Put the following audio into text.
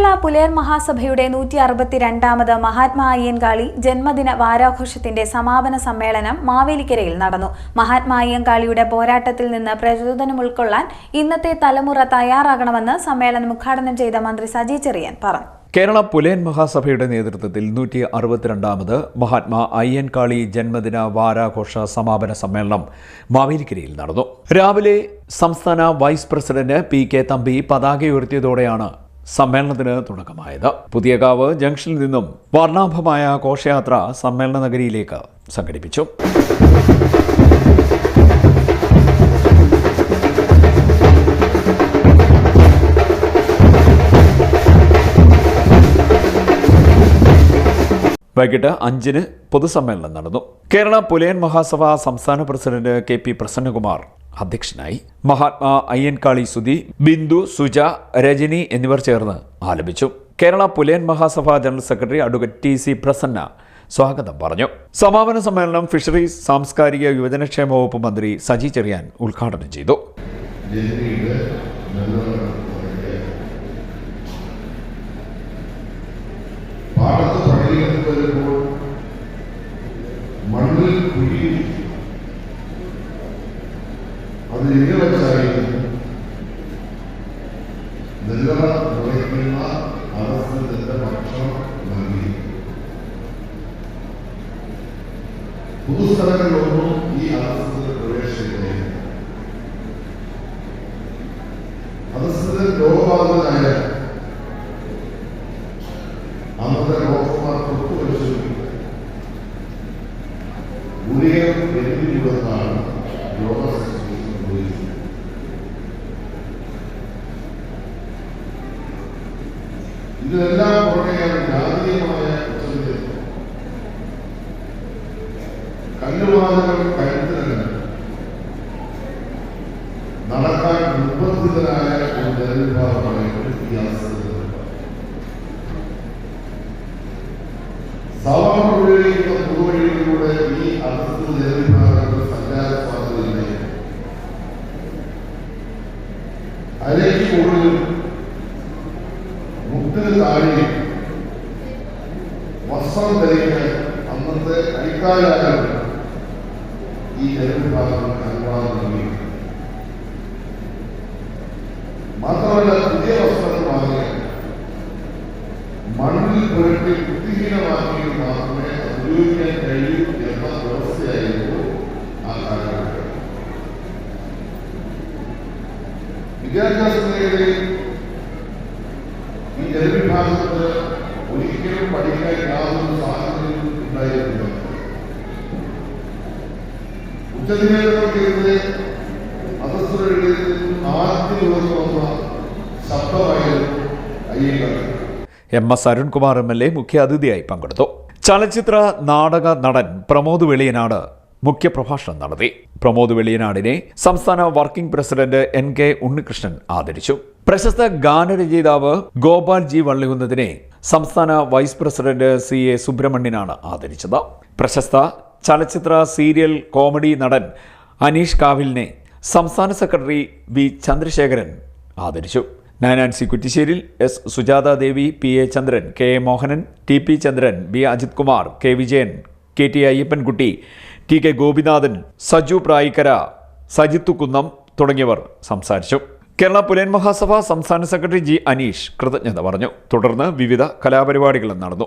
കേരള പുലയർ മഹാസഭയുടെ നൂറ്റി അറുപത്തിരണ്ടാമത് മഹാത്മാ അയ്യൻകാളി ജന്മദിന വാരാഘോഷത്തിന്റെ സമാപന സമ്മേളനം മാവേലിക്കരയിൽ നടന്നു. മഹാത്മാ അയ്യൻകാളിയുടെ പോരാട്ടത്തിൽ നിന്ന് പ്രചോദനം ഉൾക്കൊള്ളാൻ ഇന്നത്തെ തലമുറ തയ്യാറാകണമെന്ന് സമ്മേളനം ഉദ്ഘാടനം ചെയ്ത മന്ത്രി സജി ചെറിയൻ പറഞ്ഞു. കേരള പുലയൻ മഹാസഭയുടെ നേതൃത്വത്തിൽ നൂറ്റി അറുപത്തിരണ്ടാമത് മഹാത്മാ അയ്യൻകാളി ജന്മദിന വാരാഘോഷ സമാപന സമ്മേളനം മാവേലിക്കരയിൽ നടന്നു. രാവിലെ സംസ്ഥാന vice president P K Thampi പതാക ഉയർത്തിയതോടെയാണ് സമ്മേളനത്തിന് തുടക്കമായത്. പുതിയകാവ് ജംഗ്ഷനിൽ നിന്നും വർണാഭമായ ഘോഷയാത്ര സമ്മേളന നഗരിയിലേക്ക് സംഘടിപ്പിച്ചു. വൈകിട്ട് അഞ്ചിന് പൊതുസമ്മേളനം നടന്നു. കേരള പുലയൻ മഹാസഭ സംസ്ഥാന പ്രസിഡന്റ് കെ പി പ്രസന്നകുമാർ അധ്യക്ഷനായി മഹാത്മാ അയ്യൻകാളി സുധി ബിന്ദു സുജ രജനി എന്നിവർ ചേർന്ന് ആലപിച്ചു. Kerala Pulayan Mahasabha general secretary advocate T C Prasanna സ്വാഗതം പറഞ്ഞു. സമാപന സമ്മേളനം ഫിഷറീസ് സാംസ്കാരിക യുവജനക്ഷേമ വകുപ്പ് മന്ത്രി സജി ചെറിയാൻ ഉദ്ഘാടനം ചെയ്തു. മണ്ണിൽ നല്ലവരുടെ പാടത്ത് പണിയെടുത്ത് വരുമ്പോൾ മണ്ണിൽ കുഴി അത് എങ്ങനെ വെച്ചായിരുന്നു നെല്ലറ മുളയ്ക്കുന്ന അവസ്ഥത്തിന്റെ ഭക്ഷണം നൽകി പൊതുസ്ഥലങ്ങളിലൊന്നും ഈ അവസ്ഥയിൽ പ്രവേശിക്കുകയില്ല അതസ്ഥിത രോഗബാധിതനായ അന്നത്തെ ഡോക്ടർമാർ തൊട്ടു പരിശോധിക്കുന്നത് ഗുളികൾ വെല്ലുവിടുന്നതാണ് ഇതിലെല്ലാം പുറകെയാണ് ജാതീയമായ ഉച്ചനിതത്വം കല്ലുവാദകൾ കരുത്തരല്ല നടക്കാൻ നിർബന്ധിതരായ ഒരു ജനവിഭാഗമാണ് ഈ അവസ്ഥയിൽ സാധാരണ ഉപയോഗിക്കുന്ന പൊതുവഴികളിലൂടെ ഈ അധികൃത ജനവിഭാഗങ്ങൾ സഞ്ചാര വസ്ത്രം ധരിക്കാൻ അന്നത്തെ അടിക്കാരാണ് ഈ ജനവിഭാഗങ്ങൾക്ക് അനുവാദം നൽകിയിട്ടുണ്ട് മാത്രമല്ല പുതിയ വസ്ത്രങ്ങൾ വാങ്ങിയാൽ മണ്ണിൽ പുരട്ടി വൃത്തിഹീനമാക്കിയിട്ട് മാത്രമേ ഉപയോഗിക്കാൻ കഴിയൂ എന്ന വ്യവസ്ഥയായിരുന്നു ആ കാലഘട്ടം. വിദ്യാഭ്യാസ മേഖലയിൽ ഈ ജനവിഭാഗത്തിന് ഒരിക്കലും പഠിക്കാൻ യാതൊരു സാഹചര്യവും ഉണ്ടായിരുന്നില്ല ഉച്ചനിവേദനക്കെതിരെ അധസ്ഥരുടെ ആദ്യം ഉയർന്നു വന്ന ശബ്ദമായിരുന്നു Ayyangar. M S Arunkumar M L A മുഖ്യാതിഥിയായി പങ്കെടുത്തു. ചലച്ചിത്ര നാടക നടൻ പ്രമോദ് വെളിയനാട് മുഖ്യപ്രഭാഷണം നടത്തി. പ്രമോദ് വെളിയനാടിനെ സംസ്ഥാന working president N K Unnikrishnan ആദരിച്ചു. പ്രശസ്ത ഗാനരചയിതാവ് ഗോപാൽ ജി വള്ളികുന്നതിനെ സംസ്ഥാന വൈസ് പ്രസിഡന്റ് സി എ സുബ്രഹ്മണ്യനാണ് ആദരിച്ചത്. പ്രശസ്ത ചലച്ചിത്ര സീരിയൽ കോമഡി നടൻ അനീഷ് കാവിലിനെ സംസ്ഥാന സെക്രട്ടറി വി ചന്ദ്രശേഖരൻ ആദരിച്ചു. Nayanancy Kuttisseril S Sujatha Devi P A Chandran K A Mohanan T P Chandran B Ajith Kumar K Vijayan K T Ayyappankutty T K Gopinathan Saju Prayikkara Sajith Kunnam തുടങ്ങിയവർ സംസാരിച്ചു. കേരള പുലയൻ മഹാസഭ സംസ്ഥാന secretary G Aneesh കൃതജ്ഞത പറഞ്ഞു. തുടർന്ന് വിവിധ കലാപരിപാടികളും നടന്നു.